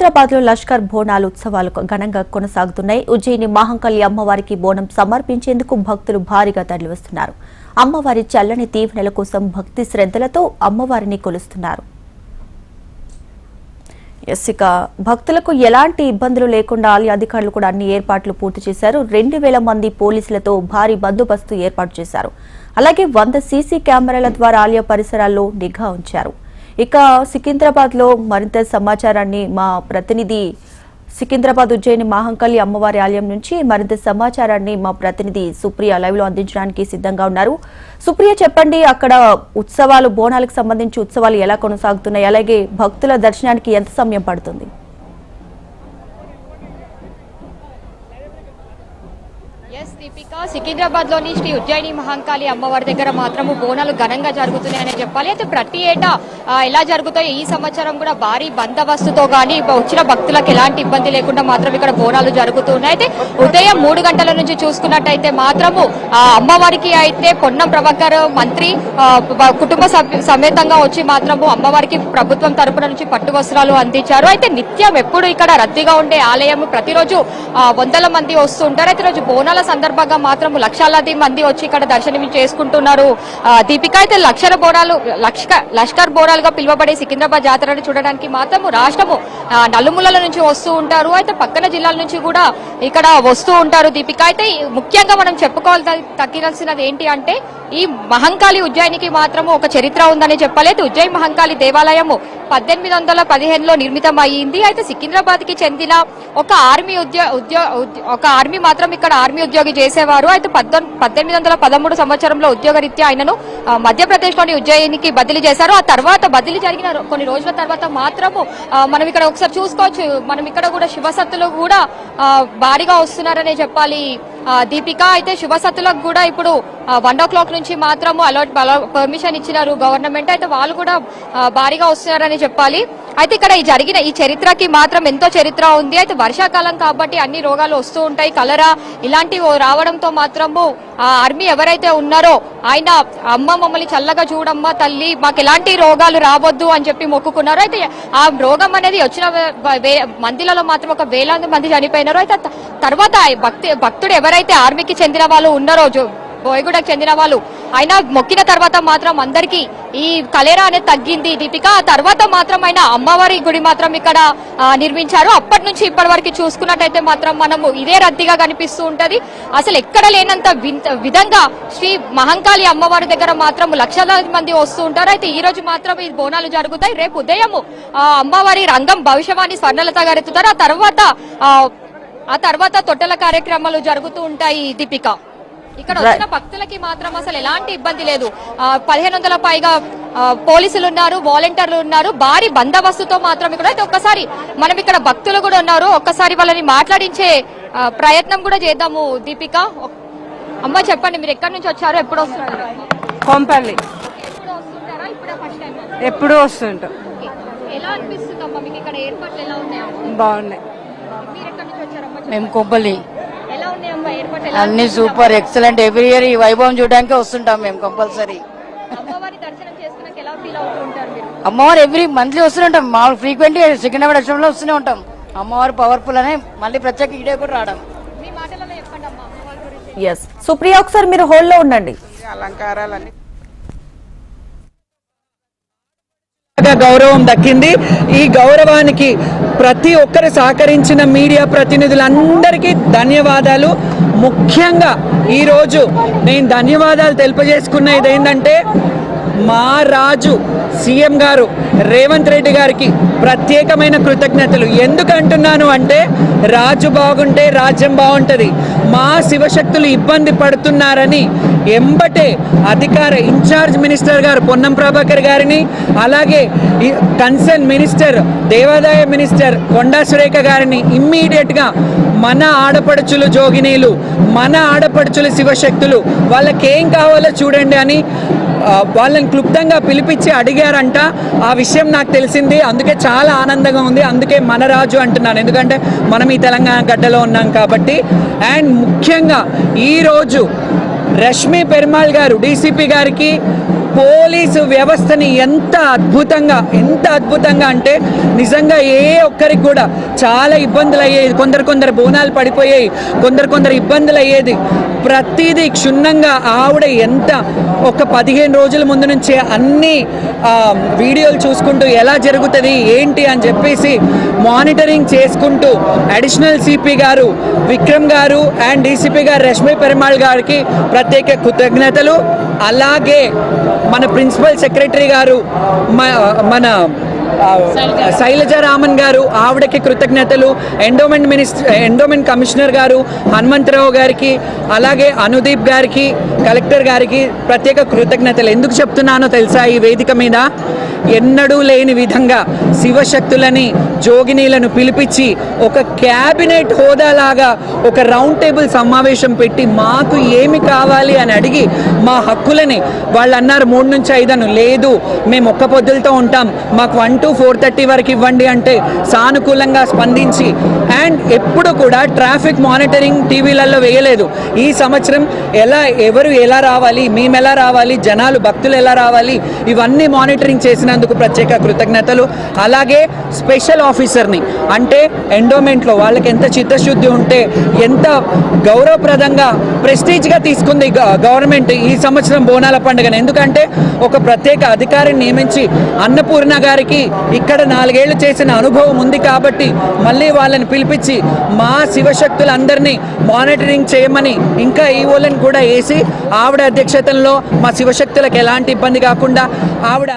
సికింద్రాబాద్లో లష్కర్ బోనాలు ఉత్సవాలు ఘనంగా కొనసాగుతున్నాయి. ఉజ్జయిని మహంకాళి అమ్మవారికి బోనం సమర్పించేందుకు భక్తులు భారీగా తరలివస్తున్నారు. అమ్మవారి చల్లని దీవెనల కోసం భక్తి శ్రద్ధలతో అమ్మవారిని కొలుస్తున్నారు. ఎస్ ఇక భక్తులకు ఎలాంటి ఇబ్బందులు లేకుండా ఆలయ అధికారులు కూడా అన్ని ఏర్పాట్లు పూర్తి చేశారు. రెండు వేల మంది పోలీసులతో భారీ బందోబస్తు ఏర్పాటు చేశారు. అలాగే వంద సీసీ కెమెరాల ద్వారా ఆలయ పరిసరాల్లో నిఘా ఉంచారు. ఇక సికింద్రాబాద్లో మరింత సమాచారాన్ని మా ప్రతినిధి సికింద్రాబాద్ ఉజ్జయిని మహంకాళి అమ్మవారి ఆలయం నుంచి మరింత సమాచారాన్ని మా ప్రతినిధి సుప్రియ లైవ్లో అందించడానికి సిద్ధంగా ఉన్నారు. సుప్రియ చెప్పండి అక్కడ ఉత్సవాలు బోనాలకు సంబంధించి ఉత్సవాలు ఎలా కొనసాగుతున్నాయి? అలాగే భక్తుల దర్శనానికి ఎంత సమయం పడుతుంది? దీపిక సికింద్రాబాద్లోని శ్రీ ఉజ్జయిని మహంకాళి అమ్మవారి దగ్గర మాత్రము బోనాలు ఘనంగా జరుగుతున్నాయని చెప్పాలి. అయితే ప్రతి ఏటా ఎలా జరుగుతాయో? ఈ సంవత్సరం కూడా భారీ బందోబస్తుతో కానీ వచ్చిన భక్తులకు ఎలాంటి ఇబ్బంది లేకుండా మాత్రం ఇక్కడ బోనాలు జరుగుతున్నాయి. అయితే ఉదయం మూడు గంటల నుంచి చూసుకున్నట్టయితే మాత్రము అమ్మవారికి అయితే పొన్నం ప్రభాకర్ మంత్రి కుటుంబ సభ్యు- సమేతంగా వచ్చి మాత్రము అమ్మవారికి ప్రభుత్వం తరపున నుంచి పట్టు వస్త్రాలు అందించారు. అయితే నిత్యం ఎప్పుడు ఇక్కడ రద్దీగా ఉండే ఆలయం ప్రతిరోజు వందల మంది వస్తుంటారు. అయితే రోజు బోనాల సందర్భంగా మాత్రం లక్షలాది మంది వచ్చి ఇక్కడ దర్శనం చేసుకుంటున్నారు. దీపిక అయితే లక్షల బోరాలు లష్క లష్కర్ బోరాలుగా పిలువబడే సికింద్రాబాద్ జాతరను చూడడానికి మాత్రం రాష్ట్రము ఆ, నలుమూలల నుంచి వస్తూ ఉంటారు. అయితే పక్కన జిల్లాల నుంచి కూడా ఇక్కడ వస్తూ ఉంటారు దీపిక. అయితే ముఖ్యంగా మనం చెప్పుకోవాలి తగ్గిరాల్సినది ఏంటి అంటే ఈ మహంకాళి ఉజ్జయినికి మాత్రము ఒక చరిత్ర ఉందని చెప్పాలి అయితే ఉజ్జయిని మహంకాళి దేవాలయము పద్దెనిమిది వందల పదిహేనులో నిర్మితం అయ్యింది అయితే సికింద్రాబాద్కి చెందిన ఒక ఆర్మీ ఉద్యో ఉద్యో ఒక ఆర్మీ మాత్రం ఇక్కడ ఆర్మీ ఉద్యోగి చేసేవారు. అయితే పద్దెనిమిది వందల పదమూడు సంవత్సరంలో ఉద్యోగరీత్యా ఆయనను మధ్యప్రదేశ్లోని ఉజ్జయినికి బదిలీ చేశారు. ఆ తర్వాత బదిలీ జరిగిన కొన్ని రోజుల తర్వాత మాత్రము మనం ఇక్కడ ఒకసారి చూసుకోవచ్చు. మనం ఇక్కడ కూడా శివసత్తులు కూడా భారీగా వస్తున్నారనే చెప్పాలి. దీపిక అయితే శుభసత్తులకు కూడా ఇప్పుడు వన్ ఓ క్లాక్ నుంచి మాత్రము అలర్ట్ పర్మిషన్ ఇచ్చినారు గవర్నమెంట్ అయితే వాళ్ళు కూడా భారీగా వస్తున్నారని చెప్పాలి. అయితే ఇక్కడ ఈ జరిగిన ఈ చరిత్రకి మాత్రం ఎంతో చరిత్ర ఉంది. అయితే వర్షాకాలం కాబట్టి అన్ని రోగాలు వస్తూ ఉంటాయి. కలరా ఇలాంటివి రావడంతో మాత్రము ఆ ఆర్మీ ఎవరైతే ఉన్నారో ఆయన అమ్మ మమ్మల్ని చల్లగా చూడమ్మా తల్లి మాకు ఎలాంటి రోగాలు రావద్దు అని చెప్పి మొక్కుకున్నారు. అయితే ఆ రోగం అనేది వచ్చిన వే- మందిలలో మాత్రం ఒక వేలాది మంది చనిపోయినారు. అయితే తర్వాత భక్తి భక్తుడు ఎవరైతే ఆర్మీకి చెందిన వాళ్ళు ఉన్నారో బోయగూడకు చెందిన వాళ్ళు ఆయన మొక్కిన తర్వాత మాత్రం అందరికీ ఈ కలేరా అనేది తగ్గింది దీపిక. ఆ తర్వాత మాత్రం ఆయన అమ్మవారి గుడి మాత్రం ఇక్కడ నిర్మించారు. అప్పటి నుంచి ఇప్పటి వరకు చూసుకున్నట్టయితే మాత్రం మనము ఇదే రద్దీగా కనిపిస్తూ ఉంటది. అసలు ఎక్కడ లేనంత విధంగా శ్రీ మహంకాళి అమ్మవారి దగ్గర మాత్రం లక్షలాది మంది వస్తూ ఉంటారు. అయితే ఈ రోజు మాత్రం ఈ బోనాలు జరుగుతాయి. రేపు ఉదయము ఆ, అమ్మవారి రంగం భవిష్యవాణి స్వర్ణలత గారు ఎత్తుతారు ఆ తర్వాత ఆ, ఆ తర్వాత తొట్టెల కార్యక్రమాలు జరుగుతూ ఉంటాయి దీపిక. ఇక్కడ వచ్చిన భక్తులకి మాత్రం అసలు ఎలాంటి ఇబ్బంది లేదు. పదిహేను వందల పైగా పోలీసులు ఉన్నారు వాలంటీర్లు ఉన్నారు భారీ బందోబస్తుతో మాత్రం ఇక్కడ అయితే ఒక్కసారి మనం ఇక్కడ భక్తులు కూడా ఉన్నారు. ఒక్కసారి వాళ్ళని మాట్లాడించే ప్రయత్నం కూడా చేద్దాము దీపిక. అమ్మ చెప్పండి మీరు ఎక్కడి నుంచి వచ్చారు ఎప్పుడు వస్తున్నారు? కొంపల్లి. ఎప్పుడు వస్తుంటారా? ఇప్పుడే ఫస్ట్ టైం ఎప్పుడూ వస్తుంటాం. ఎలా అనిపిస్తుంది అమ్మ? మీకు ఇక్కడ ఏర్పాట్లు ఎలా ఉన్నాయా? బాగున్నాయి. మేము కొబ్బలి ఎలా ఉన్నాయమ్మా ఏర్పాట్లు ఎలా అన్ని సూపర్ ఎక్సలెంట్. ఎవ్రీ ఇయర్ ఈ వైభవం చూడడానికి వస్తుంటాం మేము కంపల్సరీ. అమ్మవారి దర్శనం చేసుకున్నాక ఎలా ఫీల్ అవుతూ ఉంటారు మీరు? అమ్మవారు ఎవ్రీ మంత్లీ వస్తుంటాం మామూలు ఫ్రీక్వెంట్ సికింద్రాబాద్ దర్శనంలో వస్తూనే ఉంటాం. అమ్మవారు పవర్ఫుల్ అని మళ్ళీ ప్రత్యేక ఇడే కూడా రావడం. మీ మాటలలో చెప్పండి అమ్మా అమ్మవారి గురించి. ఎస్ సుప్రియ ఒకసారి మీరు హోల్డ్లో ఉండండి. అలంకారాలన్నీ గౌరవం దక్కింది. ఈ గౌరవానికి ప్రతి ఒక్కరు సహకరించిన మీడియా ప్రతినిధులందరికీ ధన్యవాదాలు. ముఖ్యంగా ఈరోజు నేను ధన్యవాదాలు తెలిపజేసుకున్న ఏంటంటే మా రాజు సీఎం గారు రేవంత్ రెడ్డి గారికి ప్రత్యేకమైన కృతజ్ఞతలు. ఎందుకు అంటున్నాను అంటే రాజు బాగుంటే రాజ్యం బాగుంటుంది. మా శివశక్తులు ఇబ్బంది పడుతున్నారని ఎంబటే అధికార ఇన్ఛార్జ్ మినిస్టర్ గారు పొన్నం ప్రభాకర్ గారిని అలాగే కన్సర్న్ మినిస్టర్ దేవాదాయ మినిస్టర్ కొండా సురేఖ గారిని ఇమ్మీడియట్గా మన ఆడపడుచులు జోగినీలు మన ఆడపడుచులు శివశక్తులు వాళ్ళకేం కావాలో చూడండి అని వాళ్ళని క్లుప్తంగా పిలిపించి అడిగారంట. ఆ విషయం నాకు తెలిసింది. అందుకే చాలా ఆనందంగా ఉంది. అందుకే మన రాజు అంటున్నాను. ఎందుకంటే మనం ఈ తెలంగాణ గడ్డలో ఉన్నాం కాబట్టి. అండ్ ముఖ్యంగా ఈరోజు రష్మి పెరుమాళ్ గారు డీసీపీ గారికి పోలీసు వ్యవస్థని ఎంత అద్భుతంగా ఎంత అద్భుతంగా అంటే నిజంగా ఏ ఒక్కరికి కూడా చాలా ఇబ్బందులు అయ్యేది. కొందరు కొందరు బోనాలు పడిపోయాయి. కొందరు కొందరు ఇబ్బందులు అయ్యేది. ప్రతిదీ క్షుణ్ణంగా ఆవిడ ఎంత ఒక పదిహేను రోజుల ముందు నుంచే అన్ని వీడియోలు చూసుకుంటూ ఎలా జరుగుతుంది ఏంటి అని చెప్పేసి మానిటరింగ్ చేసుకుంటూ అడిషనల్ సిపి గారు విక్రమ్ గారు అండ్ డీసీపీ గారు రష్మి పెరుమాళ్ గారికి ప్రత్యేక కృతజ్ఞతలు. అలాగే మన ప్రిన్సిపల్ సెక్రటరీ గారు మన శైలజారామన్ శైలజ రామన్ గారు ఆవిడకి కృతజ్ఞతలు. ఎండోమెంట్ మినిస్టర్ ఎండోమెంట్ కమిషనర్ గారు హనుమంతరావు గారికి అలాగే అనుదీప్ గారికి కలెక్టర్ గారికి ప్రత్యేక కృతజ్ఞతలు. ఎందుకు చెప్తున్నానో తెలుసా ఈ వేదిక మీద? ఎన్నడూ లేని విధంగా శివశక్తులని జోగినీలను పిలిపించి ఒక క్యాబినెట్ హోదాలాగా ఒక రౌండ్ టేబుల్ సమావేశం పెట్టి మాకు ఏమి కావాలి అని అడిగి మా హక్కులని వాళ్ళు అన్నారు మూడు నుంచి ఐదను లేదు మేము ఒక్క పొద్దులతో ఉంటాం మాకు వన్ టు ఫోర్ థర్టీ వరకు ఇవ్వండి అంటే సానుకూలంగా స్పందించి అండ్ ఎప్పుడు కూడా ట్రాఫిక్ మానిటరింగ్ టీవీలలో వేయలేదు. ఈ సంవత్సరం ఎలా ఎవరు ఎలా రావాలి మేము ఎలా రావాలి జనాలు భక్తులు ఎలా రావాలి ఇవన్నీ మానిటరింగ్ చేసినందుకు ప్రత్యేక కృతజ్ఞతలు. అలాగే స్పెషల్ ఆఫీసర్ని అంటే ఎండోమెంట్లో వాళ్ళకి ఎంత చిత్తశుద్ధి ఉంటే ఎంత గౌరవప్రదంగా ప్రెస్టీజ్గా తీసుకుంది గ- గవర్నమెంట్ ఈ సంవత్సరం బోనాల పండుగను. ఎందుకంటే ఒక ప్రత్యేక అధికారిని నియమించి అన్నపూర్ణ గారికి ఇక్కడ నాలుగేళ్ళు చేసిన అనుభవం ఉంది కాబట్టి మళ్ళీ వాళ్ళని పిలిపించి మా శివశక్తులందరినీ మానిటరింగ్ చేయమని ఇంకా ఈవోలను కూడా వేసి ఆవిడ అధ్యక్షతలో మా శివశక్తులకు ఎలాంటి ఇబ్బంది కాకుండా ఆవిడ